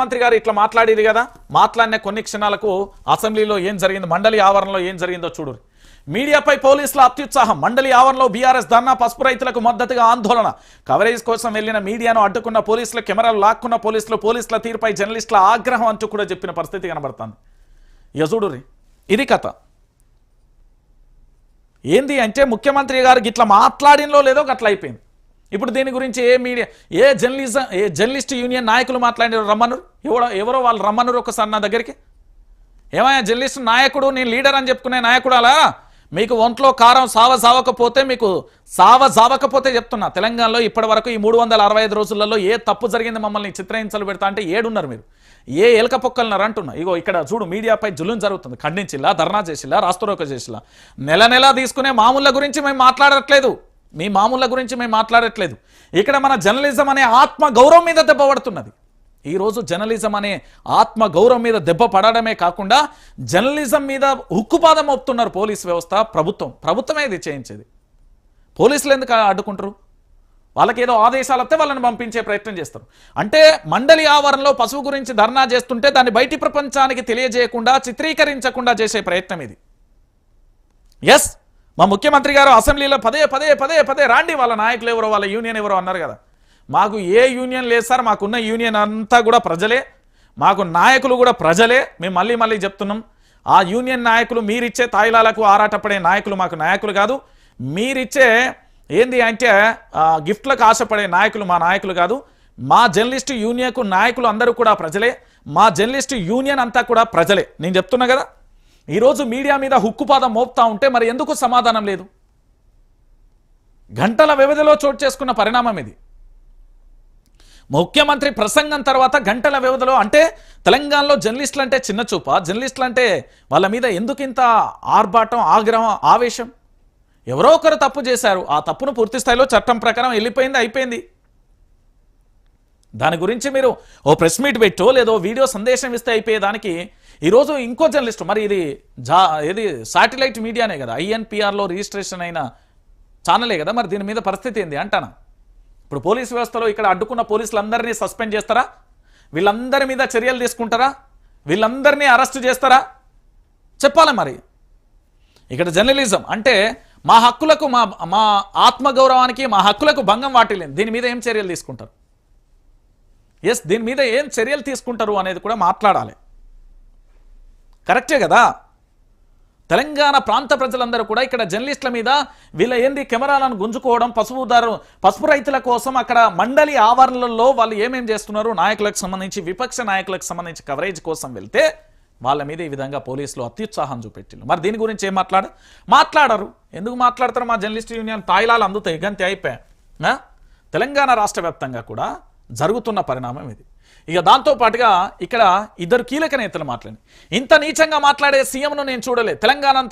మంత్రి గారు ఇట్లా మాట్లాడేది కదా మాట్లాడిన కొన్ని క్షణాలకు అసెంబ్లీలో ఏం జరిగింది మండలి ఆవరణలో ఏం జరిగిందో చూడు. మీడియాపై పోలీసుల అత్యుత్సాహం మండలి ఆవరణలో బీఆర్ఎస్ ధర్నా పసుపు రైతులకు మద్దతుగా ఆందోళన. కవరేజ్ కోసం వెళ్ళిన మీడియాను అడ్డుకున్న పోలీసుల కెమెరాలు లాక్కున్న పోలీసులు పోలీసుల తీరుపై జర్నలిస్టుల ఆగ్రహం అంటూ కూడా చెప్పిన పరిస్థితి కనబడుతుంది. యజుడురి ఇది కథ. ఏంది అంటే ముఖ్యమంత్రి గారు ఇట్లా మాట్లాడినలో లేదో అట్లా అయిపోయింది. ఇప్పుడు దీని గురించి ఏ మీడియా ఏ జర్నలిజం ఏ జర్నలిస్ట్ యూనియన్ నాయకులు మాట్లాడారు రమ్మన్నారు? ఎవరో ఎవరో వాళ్ళు రమ్మన్నారు ఒకసారి నా దగ్గరికి? ఏమయ్యా జర్నలిస్ట్ నాయకుడు నేను లీడర్ అని చెప్పుకునే నాయకుడు అలా? మీకు ఒంట్లో కారం సావ సావకపోతే మీకు సావ సావకపోతే చెప్తున్నా. తెలంగాణలో ఇప్పటి వరకు ఈ మూడు వందల అరవై ఐదు రోజులలో ఏ తప్పు జరిగింది మమ్మల్ని చిత్రహింసలు పెడతా అంటే ఏడున్నారు మీరు. ఏ ఎలక పొక్కలున్నారు అంటున్నా. ఇగో ఇక్కడ చూడు మీడియాపై జులుం జరుగుతుంది. ఖండించిల్లా ధర్నా చేసిల్లా రాస్తరోక చేసిల్లా. నెల నెల తీసుకునే మామూళ్ళ గురించి మేము మాట్లాడట్లేదు. మీ మామూళ్ళ గురించి మేము మాట్లాడట్లేదు. ఇక్కడ మన జర్నలిజం అనే ఆత్మ గౌరవం మీద దెబ్బ పడుతున్నది. ఈరోజు జర్నలిజం అనే ఆత్మ గౌరవం మీద దెబ్బ పడడమే కాకుండా జర్నలిజం మీద ఉక్కుపాదం మోపుతున్నారు పోలీస్ వ్యవస్థ ప్రభుత్వం. ప్రభుత్వమే ఇది చేయించేది. పోలీసులు ఎందుకు అడ్డుకుంటారు? వాళ్ళకి ఏదో ఆదేశాలు వస్తే వాళ్ళని పంపించే ప్రయత్నం చేస్తారు. అంటే మండలి ఆవరణలో పశువు గురించి ధర్నా చేస్తుంటే దాన్ని బయటి ప్రపంచానికి తెలియజేయకుండా చిత్రీకరించకుండా చేసే ప్రయత్నం ఇది. ఎస్ మా ముఖ్యమంత్రి గారు అసెంబ్లీలో పదే పదే పదే పదే రాండి వాళ్ళ నాయకులు ఎవరో వాళ్ళ యూనియన్ ఎవరో అన్నారు కదా. మాకు ఏ యూనియన్ లేదు సార్ మాకున్న యూనియన్ అంతా కూడా ప్రజలే మాకు నాయకులు కూడా ప్రజలే మేము మళ్ళీ మళ్ళీ చెప్తున్నాం. ఆ యూనియన్ నాయకులు మీరిచ్చే తాయిలాలకు ఆరాటపడే నాయకులు మాకు నాయకులు కాదు. మీరిచ్చే ఏంది అంటే గిఫ్ట్లకు ఆశపడే నాయకులు మా నాయకులు కాదు. మా జర్నలిస్టు యూనియన్కు నాయకులు అందరూ కూడా ప్రజలే. మా జర్నలిస్టు యూనియన్ అంతా కూడా ప్రజలే. నేను చెప్తున్నా కదా. ఈరోజు మీడియా మీద హుక్కుపాదం మోపుతా ఉంటే మరి ఎందుకు సమాధానం లేదు? గంటల వ్యవధిలో చోటు చేసుకున్న పరిణామం ఇది. ముఖ్యమంత్రి ప్రసంగం తర్వాత గంటల వ్యవధిలో అంటే తెలంగాణలో జర్నలిస్టులు అంటే చిన్న చూప జర్నలిస్టులు అంటే వాళ్ళ మీద ఎందుకు ఇంత ఆర్భాటం ఆగ్రహం ఆవేశం? ఎవరో ఒకరు తప్పు చేశారు. ఆ తప్పును పూర్తి స్థాయిలో చట్టం ప్రకారం వెళ్ళిపోయింది అయిపోయింది. దాని గురించి మీరు ఓ ప్రెస్ మీట్ పెట్టో లేదో వీడియో సందేశం ఇస్తే అయిపోయేదానికి ఈరోజు ఇంకో జర్నలిస్ట్ మరి ఇది జా ఇది సాటిలైట్ మీడియానే కదా ఐఎన్పిఆర్లో రిజిస్ట్రేషన్ అయిన ఛానలే కదా మరి దీని మీద పరిస్థితి ఏంది అంటానా? ఇప్పుడు పోలీస్ వ్యవస్థలో ఇక్కడ అడ్డుకున్న పోలీసులందరినీ సస్పెండ్ చేస్తారా? వీళ్ళందరి మీద చర్యలు తీసుకుంటారా? వీళ్ళందరినీ అరెస్ట్ చేస్తారా? చెప్పాలి మరి? ఇక్కడ జర్నలిజం అంటే మా హక్కులకు మా మా ఆత్మగౌరవానికి మా హక్కులకు భంగం వాటిల్లింది దీని మీద ఏం చర్యలు తీసుకుంటారు? ఎస్ దీని మీద ఏం చర్యలు తీసుకుంటారు అనేది కూడా మాట్లాడాలి. కరెక్టే కదా? తెలంగాణ ప్రాంత ప్రజలందరూ కూడా ఇక్కడ జర్నలిస్టుల మీద వీళ్ళ ఏంది కెమెరాలను గుంజుకోవడం పసుపుదారు పసుపు రైతుల కోసం అక్కడ మండలి ఆవరణలలో వాళ్ళు ఏమేం చేస్తున్నారు నాయకులకు సంబంధించి విపక్ష నాయకులకు సంబంధించి కవరేజ్ కోసం వెళ్తే వాళ్ళ మీద ఈ విధంగా పోలీసులు అత్యుత్సాహం చూపెట్టిండ్రు మరి దీని గురించి ఏం మాట్లాడ? మాట్లాడరు. ఎందుకు మాట్లాడతారు మా జర్నలిస్ట్ యూనియన్? తాయిలాలు అందుతాయి గంతే అయిపోయా తెలంగాణ రాష్ట్ర వ్యాప్తంగా కూడా జరుగుతున్న పరిణామం ఇది. ఇక దాంతో పాటుగా ఇక్కడ ఇద్దరు కీలక నేతలు మాట్లాడి ఇంత నీచంగా మాట్లాడే సీఎంను నేను చూడలే. తెలంగాణ అంతే